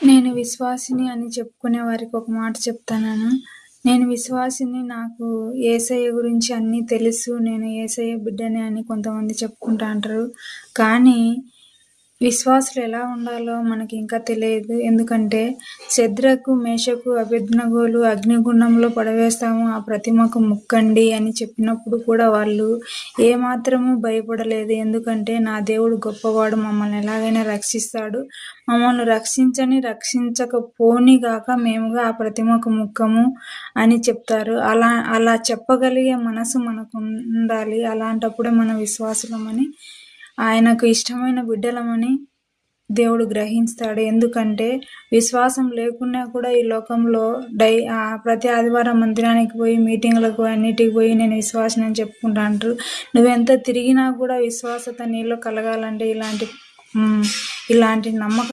నేను విశ్వాసిని అని చెప్పుకునే వారికి ఒక మాట చెప్తాను నేను విశ్వాసిని నాకు ఏసయ్య గురించి అన్నీ తెలుసు. నేను ఏసయ్య బిడ్డనే అని కొంతమంది చెప్పుకుంటా అంటారు. కానీ విశ్వాసులు ఎలా ఉండాలో మనకి ఇంకా తెలియదు. ఎందుకంటే శద్రకు మేషకు అభిజ్ఞగోలు అగ్నిగుండంలో పడవేస్తాము. ఆ ప్రతిమకు ముక్కండి అని చెప్పినప్పుడు కూడా వాళ్ళు ఏమాత్రము భయపడలేదు. ఎందుకంటే నా దేవుడు గొప్పవాడు మమ్మల్ని ఎలాగైనా రక్షిస్తాడు. మమ్మల్ని రక్షించని రక్షించకపోనిగాక మేముగా ఆ ప్రతిమకు ముక్కము అని చెప్తారు. అలా అలా చెప్పగలిగే మనసు మనకు ఉండాలి అలాంటప్పుడే మన విశ్వాసులమని ఆయనకు ఇష్టమైన బిడ్డలమని దేవుడు గ్రహిస్తాడు ఎందుకంటే విశ్వాసం లేకున్నా కూడా ఈ లోకంలో డై ప్రతి ఆదివారం మందిరానికి పోయి మీటింగ్లకు అన్నిటికి పోయి నేను విశ్వాసం అని చెప్పుకుంటా అంటారు నువ్వెంత తిరిగినా కూడా విశ్వాసత నీలో కలగాలంటే ఇలాంటి ఇలాంటి నమ్మకం